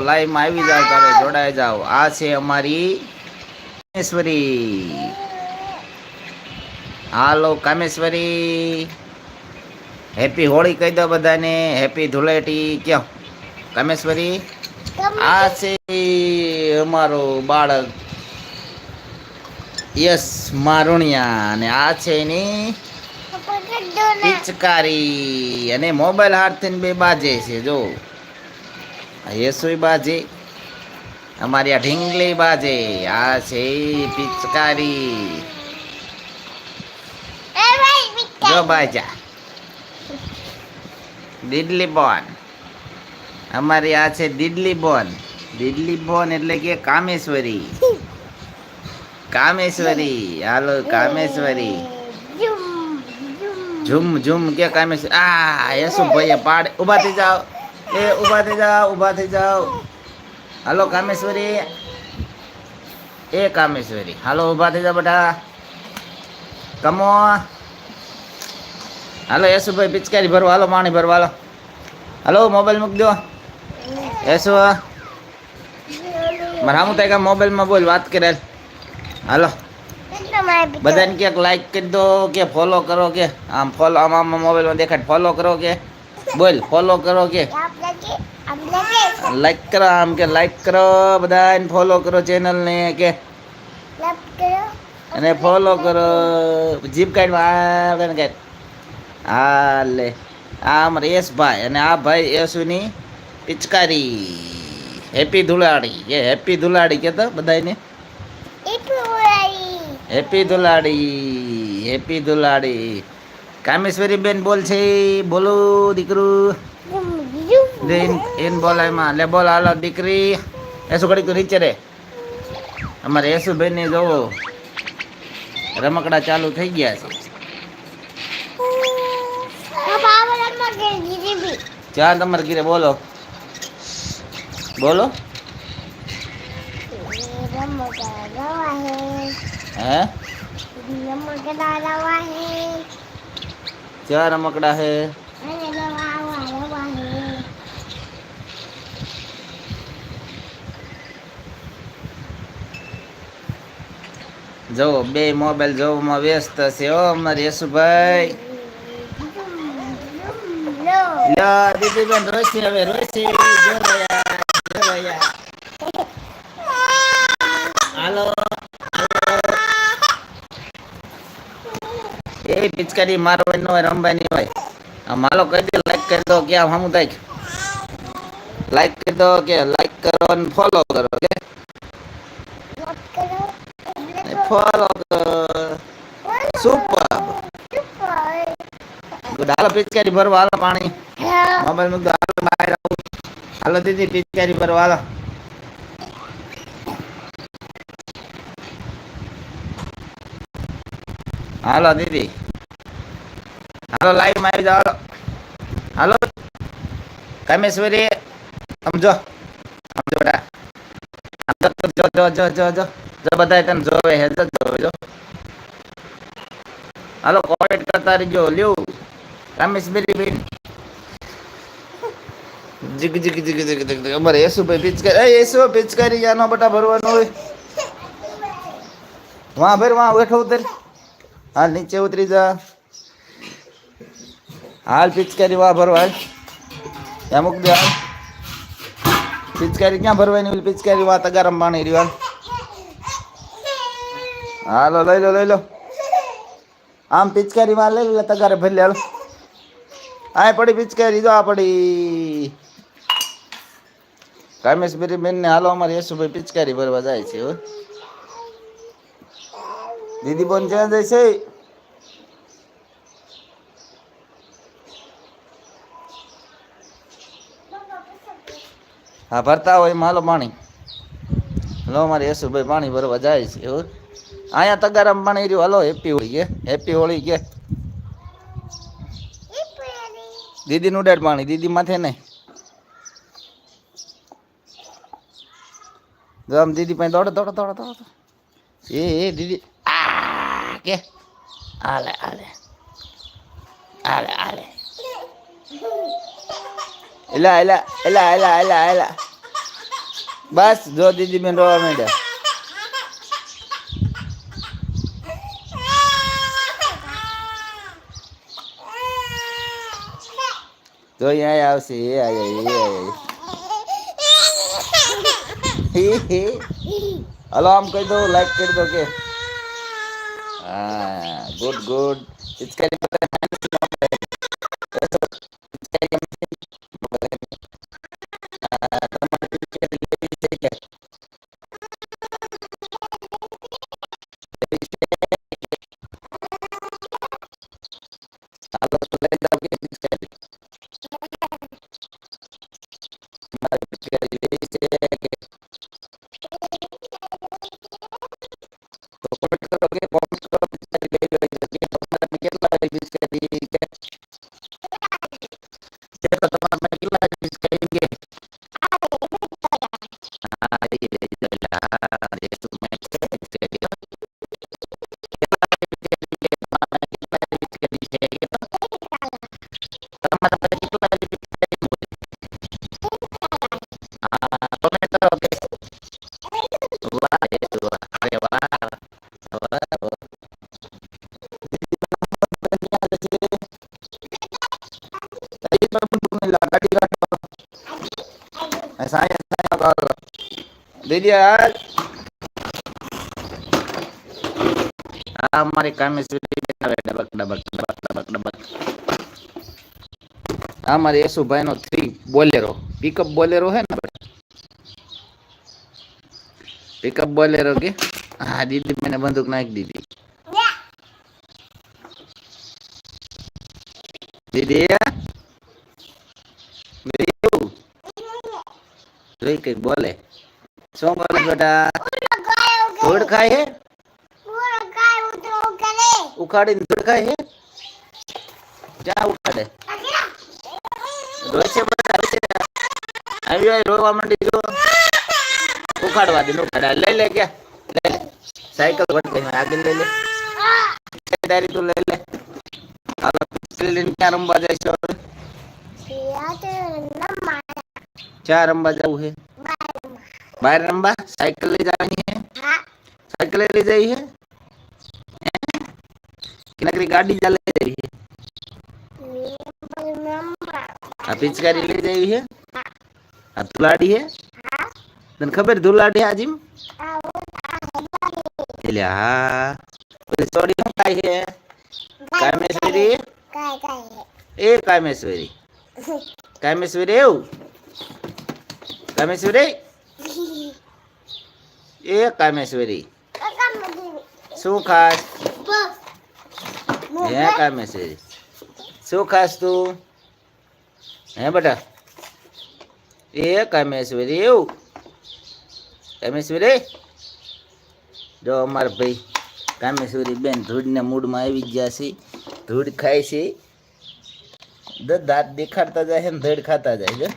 લાઈવમાં આવી જાવ ત્યારે જોડાઈ જાઓ. આ છે અમારી કામેશ્વરી. હાલો કામેશ્વરી. હેપી હોળી કહી દો બધાને. હેપી ધૂળેટી. ક્યાં? કામેશ્વરી? આ છે અમારો બાળક. યસ મારુણિયા. અને આ છે એની પિચકારી. અને મોબાઈલ હાથથી બે બાજે છે જો. આ બાજી. અમારી આ ઢીંગલી બાજે. આ છે પિચકારી. જો બાજા. દિડલી બોન. અમારી આ છે દિડલી બોન. દિડલી બોન એટલે કે કામેશ્વરી. કામેશ્વરી. હાલો કામેશ્વરી. ઝુમ ઝુમ. કે કામેશ્વરી. આ યસુ ભાઈ પાડ ઊભા થઈ જાઓ. એ ઊભા થઈ જાઓ, ઊભા થઈ જાઓ. હાલો કામેશ્વરી. એ કામેશ્વરી. હાલો ઊભા થઈ જાઓ બેટા કમો હાલો યશુભાઈ પિચકારી ભરવા હાલો પાણી ભરવા હાલો. હાલો મોબાઈલ મૂકી દો. યશુ. મારે સામું થાય કે મોબાઈલમાં બોલ, વાત કરે. હાલો. બધાને ક્યાંક લાઈક કરી દો, કે ફોલો કરો કે. આમ ફોલો આમ આમ મોબાઈલમાં દેખાડ ફોલો કરો કે. બોલ ફોલો કરો કે? લાઈક કરો આમ કે લાઈક કરો બધાને ફોલો કરો ચેનલને કે. અને ફોલો કરો. જીપ કાઢ આવે ને કાઢ હા લે. આ અમારે યશભાઈ અને આ ભાઈ યશુની પિચકારી. હેપી ધુલાડી. કે હેપી ધુલાડી કે તો બધાને હેપી ધુલાડી હેપી ધુલાડી. કામેશ્વરી બેન બોલ છે. બોલો દીકરું. એન બોલાયમાં લે બોલ હાલો દીકરી. એસુ ઘડી તું નીચે રે. અમારે યશુ બેન ને જોવો. રમકડા ચાલુ થઈ ગયા છે. ચાર તમારે ઘીરે બોલો. બોલો. હે? ચાર રમકડા હે. જો બે મોબાઈલ જોવામાં વ્યસ્ત છે ઓ અમારે યશુભાઈ. લ્યો દીદી બેન રોશી હવે રોશી પિચકારી મારવાની ન હોય રમવાની હોય આમ હાલો કહી દે લાઈક કરી દો કે આમ હમું થાય લાઈક કરી દો કે લાઈક કરો અને ફોલો કરો કે ફોલો કરો સુપર ગુડ હાલો પિચકારી ભરવા હાલો પાણી મોબાઈલ મૂકી દો હાલો બહાર આવું હાલો દીદી પિચકારી ભરવા હાલો હાલો દીદી હાલો લાઈવ માં આવી જાઓ હાલો હાલો કામેશ્વરી સમજો સમજો બેટા આમ તો જો જો જો જો જો જો બધા તને જોવે હે જો જોવે જો હાલો કોમેન્ટ કરતા રહીજો લ્યો કામેશ્વરી બેન jig jig jig jig jig jig અમારે યેસુભાઈ પિચકારી એ યેસુ પિચકારી આનો બટા ભરવાનો હોય વાહ ભર વાહ બેઠો ઉતર હાલ નીચે ઉતરી જા હાલ પિચકારી વાહ ભરવાય. ત્યાં મૂક દે પિચકારી ક્યાં ભરવાની ઓલી પિચકારી વાહ તગારમ પાણી રહ્યું હાલો. લઈ લો લઈ લો. આમ પિચકારી માં લઈ લે, તગારે ભરી લે આ પડી પિચકારી, જો આ પડી. કામેશભાઈ બેન ને હાલો, અમારે યશુભાઈ પિચકારી ભરવા જાય છે દીદી બોન ક્યાં જાય છે? હા, ભરતા હોય એમાં, હાલો પાણી. લો મારે યશુભાઈ પાણી ભરવા જાય છે એવું અહીંયા તગારામ પાણી રહ્યું, હાલો, હેપી હોળી કે, હેપી હોળી કે. દીદી નું ડેડ પાણી, દીદી માથે નહીં. આમ દીદી પાસે દોડો દોડો દોડો દોડો એ એ, દીદી, આ, કે. આલે આલે આલે આલે એલા એલા એલા એલા એલા એલા બસ જો દીદી બેન રોવા માંડ્યા તો અહીંયા આવશે એ આયા એ આયા હી હી હલો આમ કહી દો લાઈક કરી દો કે હા good good Yeah, yeah, yeah. પિચકારી દીદી હાલ આ અમારી કામેશ્વરી બેન આવે ડબક ડબક ડબક ડબક ડબક આ મારી યશુભાઈ નો થ્રી બોલેરો પિકઅપ બોલેરો હે ને પિકઅપ બોલેરો કે હા દીદી મને બંદૂક નાખી દીધી દીદી દીદી કંઈક બોલે શું બોલે બેટા ધૂળ ખાય હે ઉખાડીને ધૂળ ખાય હે ક્યાં ઉખાડે રોશે બેટા રોશે આવી આવી રોવા માંડી જો ઉખાડવા દે ઉખાડા લઈ લે કે લઈ લે સાયકલ ભટકાઈ આગળ લઈ લે તારી તું લઈ લે હાલો પિસ્તોલ લઈને ક્યાં રમવા જાય છે હવે? ક્યાં રમવા જવું છે બહાર રમવા સાયકલ લઈ જવાની છે સાયકલ લઈ જઈ છે કે નકરી ગાડી ચાલે જઈ છે આ પિચકારી લઈ જઈ છે આ ધુલાડી છે તને ખબર ધુલાડી આજીમ એટલે હા પેલી સોડી શું ખાય છે કામેશ્વરી એ કામેશ્વરી કામેશ્વરી એવું કામેશ્વરી એ કામેશ્વરી શું ખાસ? હે કામેશ્વરી શું ખાસ તું? હે બેટા? એ કામેશ્વરી એવું? કામેશ્વરી જો અમારા ભાઈ કામેશ્વરી બેન ધૂળના મૂડમાં આવી ગયા છે. ધૂળ ખાય છે. દાંત દેખાડતા જાય છે ને ધડ ખાતા જાય છે.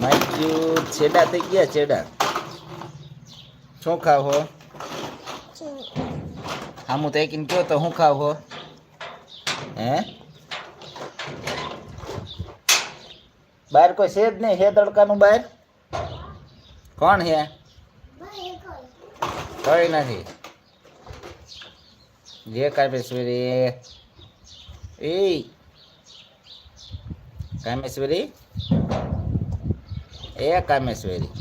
માઇક્યુ છેડા થઈ ગયા છેડા. શું ખાવ હો આમું તો એકીને કયો તો શું ખાવ હો હે બહાર કોઈ છે જ નહીં હે તડકાનું બહાર કોણ હે કઈ નથી જે કામેશ્વરી એ કામેશ્વરી એ કામેશ્વરી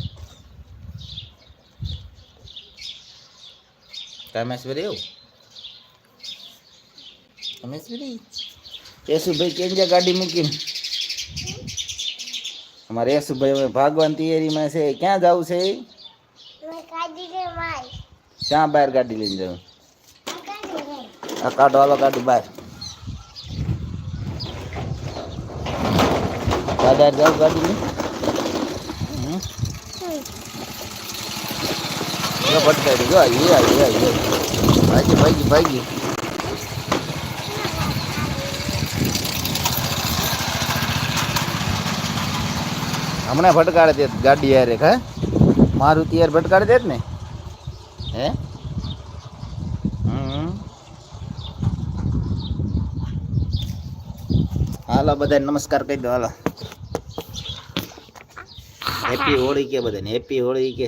કામેશ્વરી એવું કામેશ્વરી યશુભાઈ છે ગાડી મૂકીને? અમારે યશુભાઈ હવે ભાગવાની તૈયારીમાં છે. ક્યાં જવું છે ક્યાં બહાર ગાડી લઈને જવું આ કાઢો હાલો ગાડી બહાર. દાદા જાઉં ગાડી ની ભટકાઈ જો આવી આવી આવી ભાગી ભાગી ભાગી હમણાં ભટકાડે દે ગાડી યારે હા? મારુતિ યાર ભટકાડે દે ને? હે? હાલો બધા નમસ્કાર કહી દો, હાલો. હેપી હોળી કે બધાને? હેપી હોળી કે.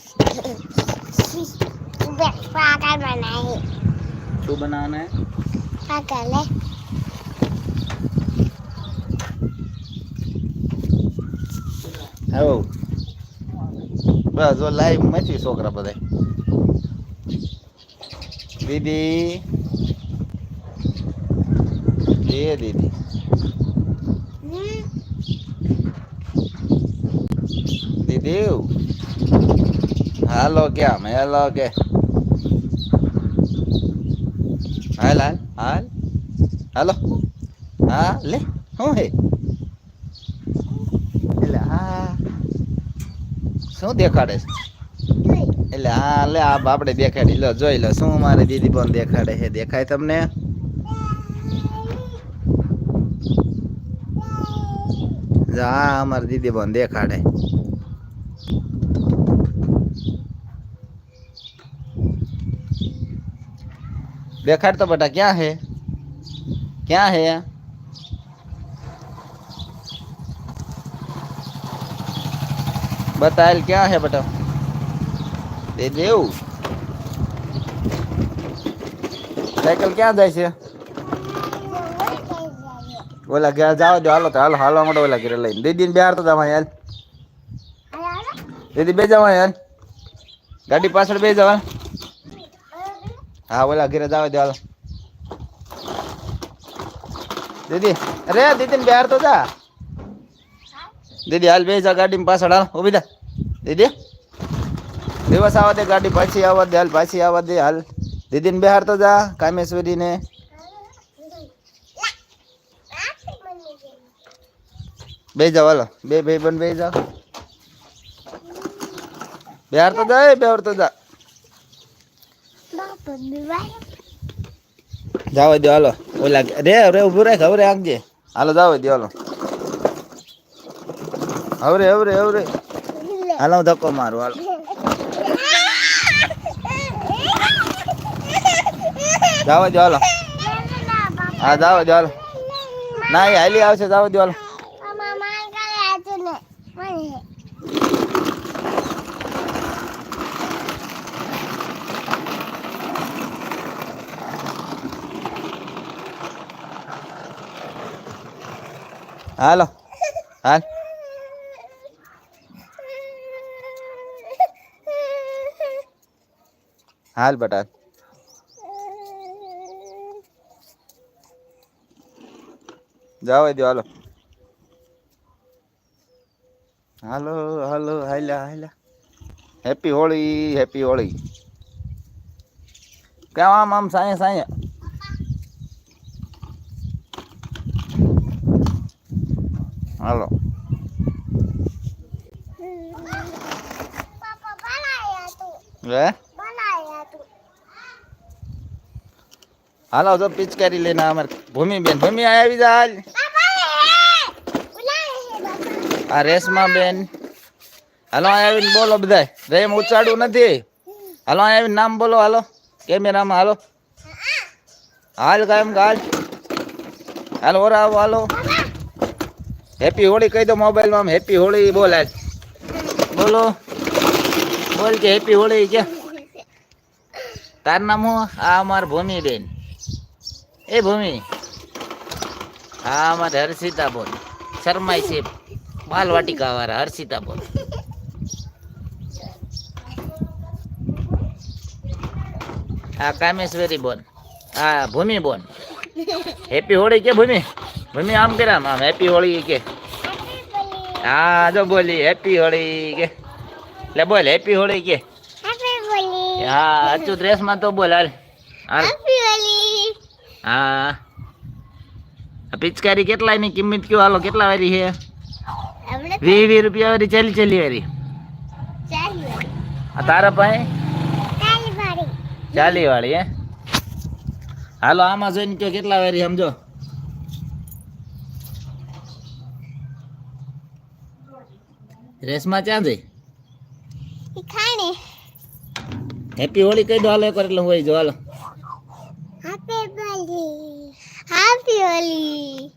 શું બનાવવાના આવો બસ જો લાઈવ મચી છોકરા બધા દીદી એ દીદી દીદી હાલો ક્યાં હેલો કે હાલ હાલ હાલ. હાલો. હા, લે. શું હે એટલે હા. શું દેખાડે એટલે હા, લે, આ આપણે દેખાડી. લો, જોઈ લો, શું મારી દીદી પણ દેખાડે છે? દેખાય તમને? હા અમારી દીદી પણ દેખાડે. દેખાડ તો બેટા ક્યાં હે ક્યાં હે બતાયેલ ક્યાં હે બેટા દે દેવ સાયકલ ક્યાં જાય છે ઓલા ઘેર જાવ દો હાલો તો હાલો હાલવા માટે ઓલા ઘેર લઈને દીદીને બહાર તો જવા યાર દીદી બે જવા યાર ગાડી પાછળ બે જવા હા ઓલા ઘેરે જાવ દો હાલો. દીદી, અરે, દીદીને બહાર તો જા. દીદી, હાલ બે જા ગાડી પાછળ, હાલ ઊભી દા દીદી, દિવસ આવવા દે, ગાડી પાછી આવવા દે, હાલ, પાછી આવવા દે, હાલ. દીદીને બહાર તો જા, કામેશ્વરીને. બે જાવ હાલો. બે ભાઈ બન બે જાવ બહાર તો જા બહાર તો જા. જાવ દો હાલો. ઓલા રે રે ઉભું રાખ હવે આગજે. હાલો, જાવ દો હાલો. હવે હવે હવે હાલો, હું ધક્કો મારું, હાલો. જાવ દો હાલો. હા, જાવ દો હાલો. ના, એ હાલી આવશે, જાવ દો હાલો. હાલો હાલ હાલ બટા જાવ દો હાલો હાલો હાલો હાલ્યા હાલ્યા હેપી હોળી હેપી હોળી કેમ આમ આમ સાંય સાંય હાલો હે હાલો તો પિચકારી લઈને અમાર ભૂમિ બેન ભૂમિ આવી જા હાલ આ રેશમા બેન હાલો અહીં આવીને બોલો બધાય રેમ ઉચાડવું નથી હાલો અહીં આવીને નામ બોલો હાલો કેમેરામાં હાલો હાલ કાયમ હાલ હાલો ઓરા આવો હાલો હેપી હોળી કહી દો મોબાઈલમાં આમ હેપી હોળી બોલ બોલો. બોલ કે હેપી હોળી કે. તાર નામ હું? આ અમાર ભૂમિ બેન એ ભૂમિ. હા અમારે હર્ષિતા બોલ શર્માઈ છે. બાલવાટિકા વાળા હર્ષિતા બોલ આ કામેશ્વરી બોલ આ ભૂમિ બોલ હેપી હોળી કે ભૂમિ? ભૂમિ આમ કર્યા આમ હેપી હોળી કે હા જો બોલી હેપી હોળી કે લે બોલ હેપી હોળી કે હા અચૂ ડ્રેસમાં તો બોલ હાલ હાલ હા આ પિચકારી કેટલા ની કિંમત કયો હાલો કેટલા વાળી છે વીસ વીસ રૂપિયા વાળી ચાલી ચાલી વાળી આ તારા પાસે ચાલી વાળી હે હાલો આમાં જોઈને કયો કેટલા વારી સમજો રેસમાં ક્યાં જઈ? ખાણે. હેપી હોળી કહી દો હાલો એકવાર એટલે હું જો હાલો. Happy Holi happy Holi